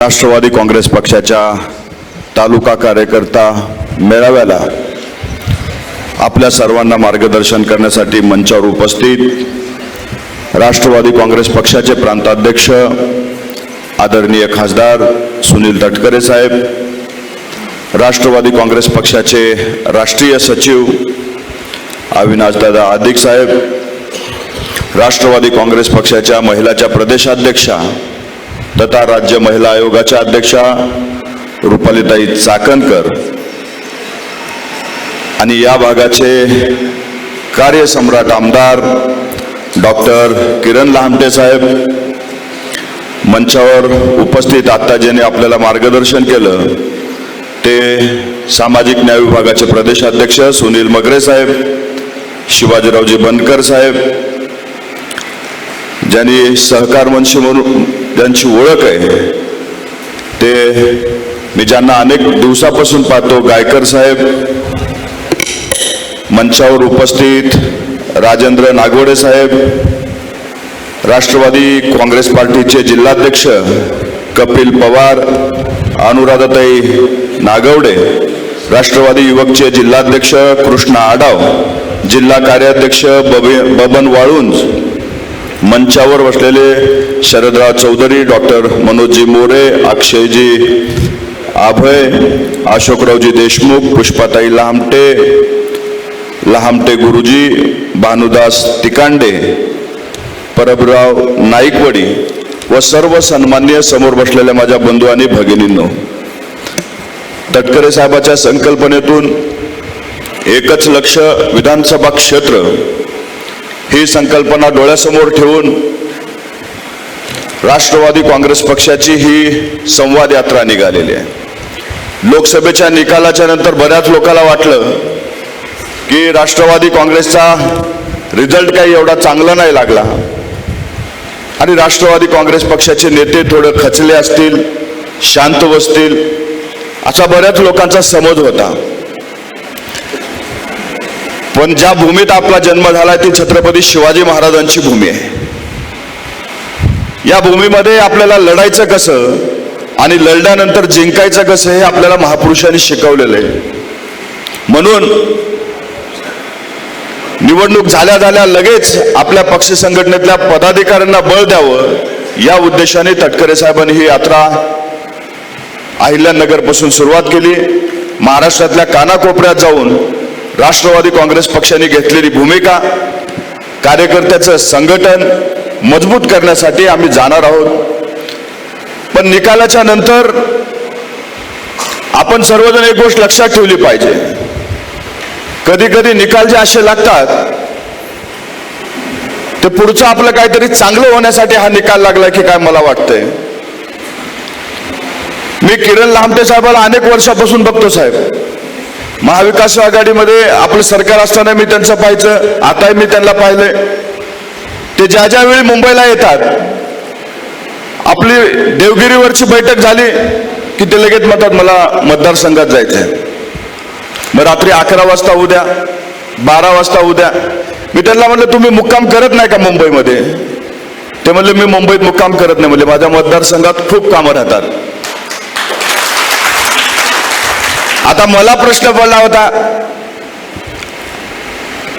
राष्ट्रवादी काँग्रेस पक्षाच्या तालुका कार्यकर्ता मेळाव्याला आपल्या सर्वांना मार्गदर्शन करण्यासाठी मंचावर उपस्थित राष्ट्रवादी काँग्रेस पक्षाचे प्रांताध्यक्ष आदरणीय खासदार सुनील तटकरे साहेब राष्ट्रवादी काँग्रेस पक्षाचे राष्ट्रीय सचिव अविनाशदादा आदिक साहेब राष्ट्रवादी काँग्रेस पक्षाच्या महिलाच्या प्रदेशाध्यक्षा तथा राज्य महिला आयोगाच्या अध्यक्षा रुपालीताई चाकणकर आणि या भागाचे कार्यसम्राट आमदार डॉक्टर किरण लहामटे साहेब मंचावर उपस्थित आत्ता ज्याने आपल्याला मार्गदर्शन केलं ते सामाजिक न्याय विभागाचे प्रदेशाध्यक्ष सुनील मगरे साहेब शिवाजीरावजी बनकर साहेब ज्यांनी सहकार मंशी म्हणून ज्यांची ओळख आहे ते मी ज्यांना अनेक दिवसापासून पाहतो गायकर साहेब मंचावर उपस्थित राजेंद्र नागवडे साहेब राष्ट्रवादी काँग्रेस पार्टीचे जिल्हाध्यक्ष कपिल पवार अनुराधाताई नागवडे राष्ट्रवादी युवकचे जिल्हाध्यक्ष कृष्णा आडाव जिल्हा कार्याध्यक्ष बबे बबन वाळुंज मंचावर बसलेले शरदराव चौधरी डॉक्टर मनोजजी मोरे अक्षयजी आभय अशोकरावजी देशमुख पुष्पाताई लहामटे लहामटे गुरुजी भानुदास तिकांडे परबराव नाईकवडी व सर्व सन्मान्य समोर बसलेल्या माझ्या बंधू आणि भगिनींनो तटकरे साहेबाच्या संकल्पनेतून एकच लक्ष विधानसभा क्षेत्र ही संकल्पना डोळ्यासमोर ठेवून राष्ट्रवादी काँग्रेस पक्षाची ही संवाद यात्रा निघालेली आहे. लोकसभेच्या निकालाच्या नंतर बऱ्याच लोकांना वाटलं की राष्ट्रवादी काँग्रेसचा रिझल्ट काही एवढा चांगला नाही लागला. आणि राष्ट्रवादी काँग्रेस पक्षाचे नेते थोडं खचले असतील शांत बसतील असा बऱ्याच लोकांचा समज होता. पण ज्या भूमीत आपला जन्म झालाय ती छत्रपती शिवाजी महाराजांची भूमी आहे. या भूमीमध्ये आपल्याला लढायचं कसं आणि लढल्यानंतर जिंकायचं कसं हे आपल्याला महापुरुषांनी शिकवलेलं आहे. म्हणून निवडणूक झाल्या झाल्या लगेच आपल्या पक्ष संघटनेतल्या पदाधिकाऱ्यांना बळ द्यावं या उद्देशाने तटकरे साहेबांनी ही यात्रा अहिल्यानगरपासून सुरुवात केली. महाराष्ट्रातल्या कानाकोपऱ्यात जाऊन राष्ट्रवादी काँग्रेस पक्षाने घेतलेली भूमिका कार्यकर्त्याचं संघटन मजबूत करण्यासाठी आम्ही जाणार आहोत. पण निकालाच्या नंतर आपण सर्वजण एक गोष्ट लक्षात ठेवली पाहिजे. कधी कधी निकाल जे असे लागतात ते पुढचं आपलं काहीतरी चांगलं होण्यासाठी हा निकाल लागला की काय मला वाटतंय. मी किरण लांबटे साहेबाला अनेक वर्षापासून बघतो साहेब. महाविकास आघाडीमध्ये आपलं सरकार असताना मी त्यांचं पाहायचं आताही मी त्यांना पाहिलंय. ते ज्या ज्या वेळी मुंबईला येतात आपली देवगिरीवरची बैठक झाली की ते लगेच म्हणतात मला मतदारसंघात जायचंय. मग रात्री अकरा वाजता उद्या बारा वाजता उद्या मी त्यांना म्हणलं तुम्ही मुक्काम करत नाही का मुंबईमध्ये? ते म्हणले मी मुंबईत मुक्काम करत नाही. म्हणजे माझ्या मतदारसंघात खूप कामं राहतात. आता मला प्रश्न पडला होता.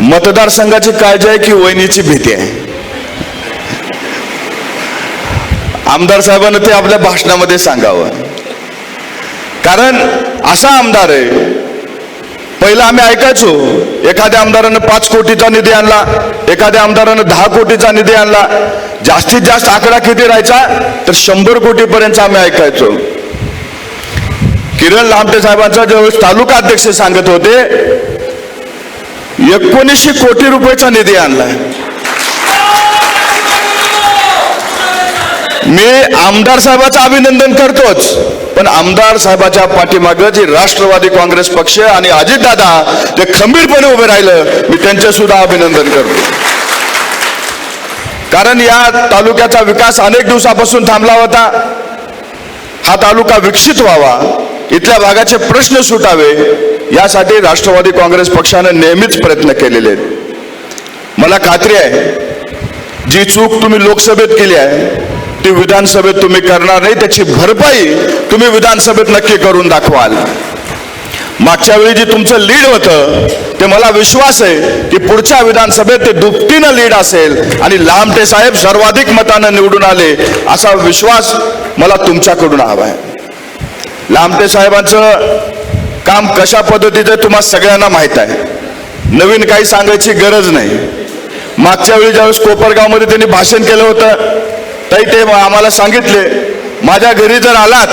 मतदारसंघाची काळजी आहे की वहिनीची भीती आहे? आमदार साहेबांना ते आपल्या भाषणामध्ये सांगावं. कारण असा आमदार आहे पहिला आम्ही ऐकायचो एखाद्या आमदारानं पाच कोटीचा निधी आणला एखाद्या आमदारानं दहा कोटीचा निधी आणला जास्तीत जास्त आकडा किती राहायचा तर शंभर कोटीपर्यंत आम्ही ऐकायचो. किरण लांबटे साहेबांचा ज्यावेळेस तालुका अध्यक्ष सांगत होते एकोणीसशे कोटी रुपयाचा निधी आणलाय. मी आमदार साहेबाचं अभिनंदन करतोच पण आमदार साहेबाच्या पाठीमागं जे राष्ट्रवादी काँग्रेस पक्ष आणि अजितदादा जे खंबीरपणे उभे राहिलं मी त्यांचे सुद्धा अभिनंदन करतो. कारण या तालुक्याचा विकास अनेक दिवसापासून थांबला होता. हा तालुका विकसित व्हावा इथल्या भागाचे प्रश्न सुटावे यासाठी राष्ट्रवादी काँग्रेस पक्षानं नेहमीच प्रयत्न केलेले आहेत. मला खात्री आहे जी चूक तुम्ही लोकसभेत केली आहे ती विधानसभेत तुम्ही करणार नाही त्याची भरपाई तुम्ही विधानसभेत नक्की करून दाखवाल. मागच्या वेळी जे तुमचं लीड होतं ते मला विश्वास आहे की पुढच्या विधानसभेत ते दुपटीनं लीड असेल आणि लांबटे साहेब सर्वाधिक मतानं निवडून आले असा विश्वास मला तुमच्याकडून हवा आहे. लांबटे साहेबांचं काम कशा पद्धतीचं तुम्हाला सगळ्यांना माहीत आहे. नवीन काही सांगायची गरज नाही. मागच्या वेळी ज्यावेळेस कोपरगावमध्ये त्यांनी भाषण केलं होतं ताई ते आम्हाला सांगितले माझ्या घरी जर आलात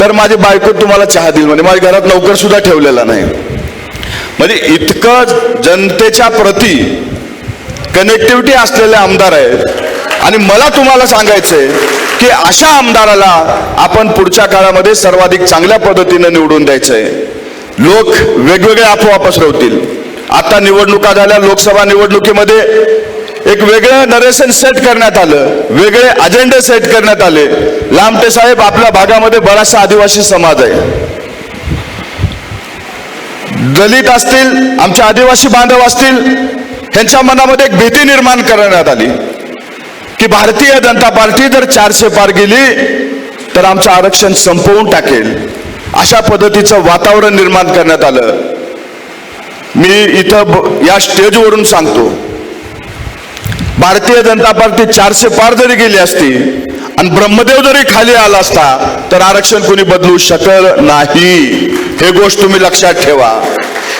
तर माझी बायको तुम्हाला चहा देईल. म्हणजे माझ्या घरात नौकर सुद्धा ठेवलेला नाही. म्हणजे इतकं जनतेच्या प्रती कनेक्टिव्हिटी असलेले आमदार आहेत. आणि मला तुम्हाला सांगायचंय की अशा आमदाराला आपण पुढच्या काळामध्ये सर्वाधिक चांगल्या पद्धतीनं निवडून द्यायचंय. लोक वेगवेगळे अफवा पसरवतील आता निवडणुका झाल्या लोकसभा निवडणुकीमध्ये एक वेगळं नरेशन सेट करण्यात आलं वेगळे अजेंडे सेट करण्यात आले. लांबटे साहेब आपल्या भागामध्ये बराचसा आदिवासी समाज आहे. दलित असतील आमचे आदिवासी बांधव असतील ह्यांच्या मनामध्ये एक भीती निर्माण करण्यात आली. की भारतीय जनता पार्टी जर चारशे पार गेली तर आमचं आरक्षण संपवून टाकेल. अशा पद्धतीचं वातावरण निर्माण करण्यात आलं. मी इथं ब- या स्टेजवरून सांगतो. भारतीय जनता पार्टी चारशे पार जरी गेली असती आणि ब्रह्मदेव जरी खाली आला असता तर आरक्षण कोणी बदलू शकल नाही. हे गोष्ट तुम्ही लक्षात ठेवा.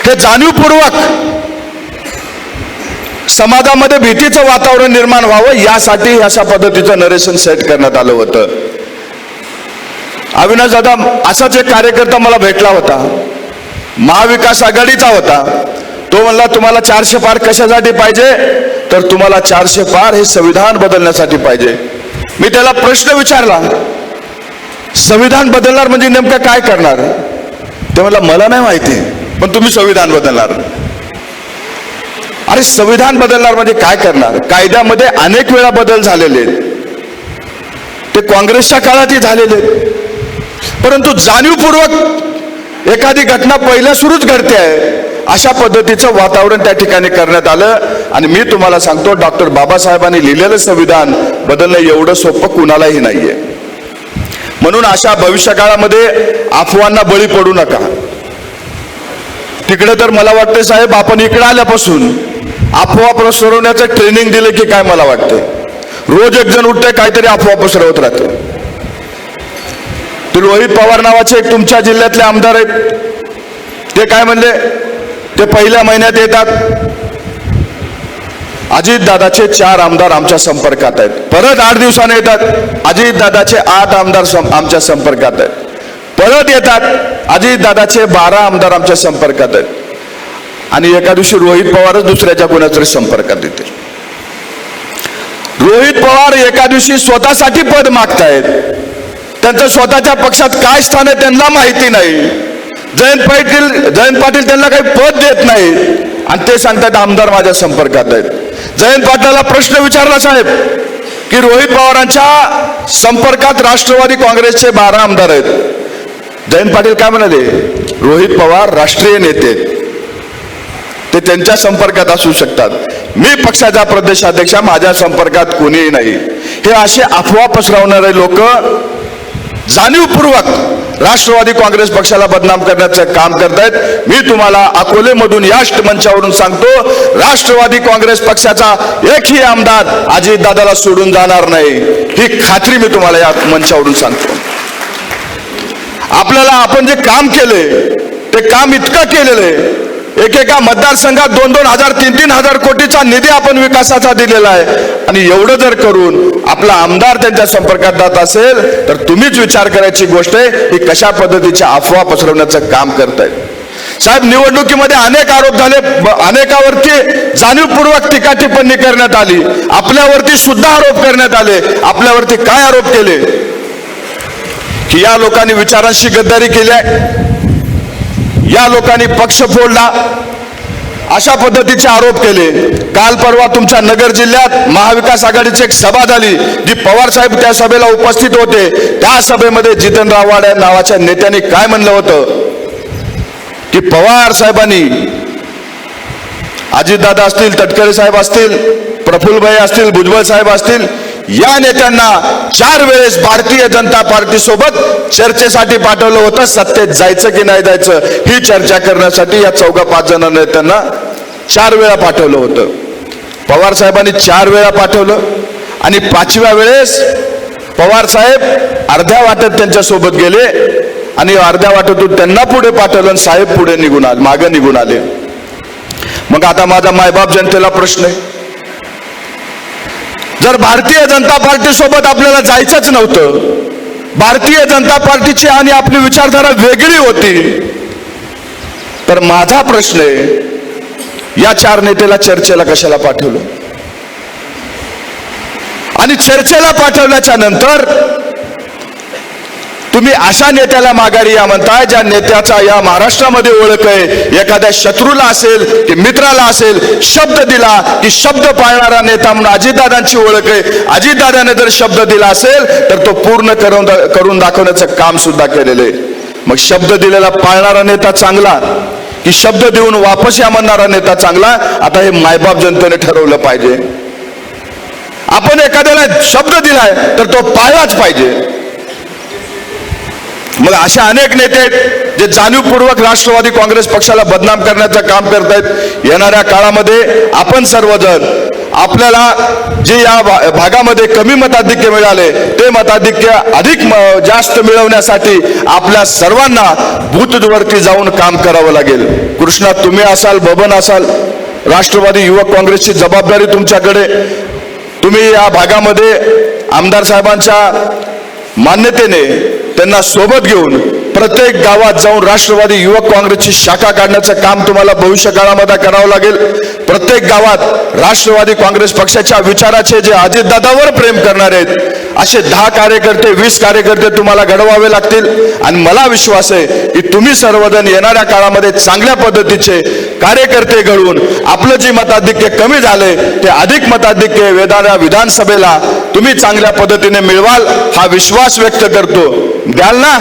हे जाणीवपूर्वक समाजामध्ये भीतीचं वातावरण निर्माण व्हावं यासाठी अशा पद्धतीचं नरेशन सेट करण्यात आलं होतं. अविनाश दादा असाच एक कार्यकर्ता मला भेटला होता. महाविकास आघाडीचा होता. तो म्हणला तुम्हाला चारशे पार कशासाठी पाहिजे? तर तुम्हाला चारशे पार हे संविधान बदलण्यासाठी पाहिजे. मी त्याला प्रश्न विचारला संविधान बदलणार म्हणजे नेमकं काय करणार? ते म्हणला मला नाही माहिती पण तुम्ही संविधान बदलणार. अरे संविधान बदलणार म्हणजे काय करणार? कायद्यामध्ये अनेक वेळा बदल झालेले आहेत. ते काँग्रेसच्या काळातही झालेले आहेत. परंतु जाणीवपूर्वक एखादी घटना पहिल्या सुरूच घडते आहे. अशा पद्धतीचं वातावरण त्या ठिकाणी करण्यात आलं. आणि मी तुम्हाला सांगतो डॉक्टर बाबासाहेबांनी लिहिलेलं संविधान बदलणं एवढं सोपं कुणालाही नाहीये. म्हणून अशा भविष्यकाळामध्ये अफवांना बळी पडू नका. तिकडे तर मला वाटतं साहेब आपण इकडे आल्यापासून अफवा पसरवण्याचं ट्रेनिंग दिलं की काय मला वाटतं? रोज एक जण उठते काहीतरी अफवा पसरवत राहते. ते रोहित पवार नावाचे एक तुमच्या जिल्ह्यातले आमदार आहेत. ते काय म्हणले? ते पहिल्या महिन्यात येतात. अजित दादाचे चार आमदार आमच्या संपर्कात आहेत. परत आठ दिवसाने येतात. अजित दादाचे आठ आमदार आमच्या संपर्कात आहेत. परत येतात. अजित दादाचे बारा आमदार आमच्या संपर्कात आहेत. आणि एका दिवशी रोहित पवारच दुसऱ्याच्या कोणाच्या संपर्कात येतील रोहित पवार एका दिवशी स्वतःसाठी पद मागतायत. त्यांचं स्वतःच्या पक्षात काय स्थान आहे त्यांना माहिती नाही. जयंत पाटील जयंत पाटील त्यांना काही पद देत नाही आणि ते सांगतात आमदार माझ्या संपर्कात आहेत. जयंत पाटलाला प्रश्न विचारला साहेब की रोहित पवारांच्या संपर्कात राष्ट्रवादी काँग्रेसचे बारा आमदार आहेत. जयंत पाटील काय म्हणाले? रोहित पवार राष्ट्रीय नेते आहेत. ते त्यांच्या संपर्कात असू शकतात. मी पक्षाचा प्रदेशाध्यक्ष माझ्या संपर्कात कोणीही नाही. हे असे अफवा पसरवणारे लोक जाणीवपूर्वक राष्ट्रवादी काँग्रेस पक्षाला बदनाम करण्याचं काम करतायत. मी तुम्हाला अकोलेमधून या मंचावरून सांगतो राष्ट्रवादी काँग्रेस पक्षाचा एकही आमदार अजित दादाला सोडून जाणार नाही. ही खात्री मी तुम्हाला या मंचावरून सांगतो. आपल्याला आपण जे काम केले ते काम इतकं केलेलं आहे एकेका मतदारसंघात दोन दोन हजार तीन तीन हजार कोटीचा निधी आपण विकासाचा दिलेला आहे. आणि एवढं जर करून आपला आमदार त्यांच्या संपर्कात जात असेल तर तुम्हीच विचार करायची गोष्ट आहे की कशा पद्धतीच्या अफवा पसरवण्याचं काम करताय साहेब निवडणुकीमध्ये अनेक आरोप झाले अनेकावरती जाणीवपूर्वक टीका टिप्पणी करण्यात आली. आपल्यावरती सुद्धा आरोप करण्यात आले. आपल्यावरती काय आरोप केले? की या लोकांनी विचारांशी गद्दारी केली आहे. या लोकांनी पक्ष फोडला. अशा पद्धतीचे आरोप केले. काल परवा तुमच्या नगर जिल्ह्यात महाविकास आघाडीची एक सभा झाली. जी पवार साहेब त्या सभेला उपस्थित होते. त्या सभेमध्ये जितेंद्र आव्हाड या नावाच्या नेत्याने काय म्हणलं होतं? की पवार साहेबांनी अजितदादा असतील तटकरे साहेब असतील प्रफुल्लभाई असतील भुजबळ साहेब असतील या नेत्यांना चार वेळेस भारतीय जनता पार्टी सोबत चर्चेसाठी पाठवलं होतं. सत्तेत जायचं की नाही जायचं ही चर्चा करण्यासाठी या चौघा पाच जण नेत्यांना चार वेळा पाठवलं होतं. पवार साहेबांनी चार वेळा पाठवलं आणि पाचव्या वेळेस पवार साहेब अर्ध्या वाटत त्यांच्यासोबत गेले आणि अर्ध्या वाटतून त्यांना पुढे पाठवलं आणि साहेब पुढे निघून आले मागे निघून आले. मग आता माझा मायबाप जनतेला प्रश्न आहे. जर भारतीय जनता पार्टी सोबत आपल्याला जायचंच नव्हतं भारतीय जनता पार्टीची आणि आपली विचारधारा वेगळी होती. तर माझा प्रश्न आहे या चार नेत्याला चर्चेला कशाला पाठवलं? आणि चर्चेला पाठवल्याच्या नंतर तुम्ही अशा नेत्याला माघारी या म्हणताय ज्या नेत्याचा या महाराष्ट्रामध्ये ओळख आहे. एखाद्या शत्रूला असेल की मित्राला असेल शब्द दिला की शब्द पाळणारा नेता म्हणून अजितदादांची ओळख आहे. अजितदादाने जर शब्द दिला असेल तर तो पूर्ण करून करून दाखवण्याचं काम सुद्धा केलेलं आहे. मग शब्द दिलेला पाळणारा नेता चांगला की शब्द देऊन वापस या म्हणणारा नेता चांगला? आता हे मायबाप जनतेने ठरवलं पाहिजे. आपण एखाद्याला शब्द दिलाय तर तो पाळलाच पाहिजे. मग अशा अनेक नेते आहेत जे जाणीवपूर्वक राष्ट्रवादी काँग्रेस पक्षाला बदनाम करण्याचं काम करतायत. येणाऱ्या काळामध्ये आपण सर्वजण आपल्याला जे या भा- भागामध्ये कमी मताधिक्य मिळाले ते मताधिक्य अधिक म- जास्त मिळवण्यासाठी आपल्या सर्वांना बूथवरती जाऊन काम करावं लागेल. कृष्णा तुम्ही असाल बबन असाल राष्ट्रवादी युवक काँग्रेसची जबाबदारी तुमच्याकडे. तुम्ही या भागामध्ये आमदार साहेबांच्या मान्यतेने त्यांना सोबत घेऊन प्रत्येक गावात जाऊन राष्ट्रवादी युवक काँग्रेसची शाखा काढण्याचं काम तुम्हाला भविष्य काळामध्ये करावं लागेल. प्रत्येक गावात राष्ट्रवादी काँग्रेस पक्षाच्या विचाराचे जे अजितदादावर प्रेम करणारे आहेत असे दहा कार्यकर्ते वीस कार्यकर्ते तुम्हाला घडवावे लागतील. आणि मला विश्वास आहे की तुम्ही सर्वजण येणाऱ्या काळामध्ये चांगल्या पद्धतीचे कार्यकर्ते घडवून आपलं जे मताधिक्य कमी झाले ते अधिक मताधिक्य वेदाऱ्या विधानसभेला तुम्ही चांगल्या पद्धतीने मिळवाल हा विश्वास व्यक्त करतो. द्याल ना?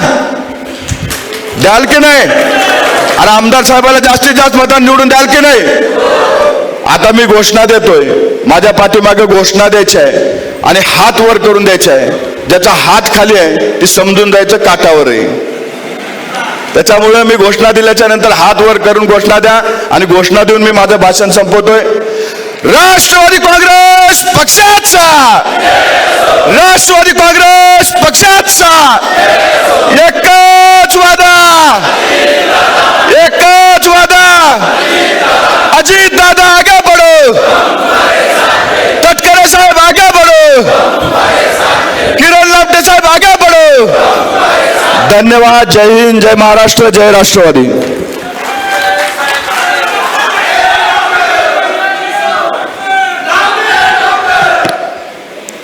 द्याल की नाही? अरे आमदार साहेबाला जास्तीत जास्त मतदान निवडून द्याल की नाही? आता मी घोषणा देतोय. माझ्या पाठीमागे घोषणा द्यायची आहे आणि हात वर करून द्यायचा आहे. ज्याचा हात खाली आहे ती समजून जायचं काटावर आहे त्याच्यामुळे मी घोषणा दिल्याच्या नंतर हात वर करून घोषणा द्या आणि घोषणा देऊन मी माझं भाषण संपवतोय. राष्ट्रवादी काँग्रेस पक्षाचा. राष्ट्रवादी काँग्रेस पक्षाचा. एकच वादा. एकच वादा. अजित दादा आगे बढ़ो. तटकरे साहेब आगे बढ़ो. किरण लापटे साहेब आगे बढ़ो. धन्यवाद. जय हिंद जय महाराष्ट्र जय राष्ट्रवादी.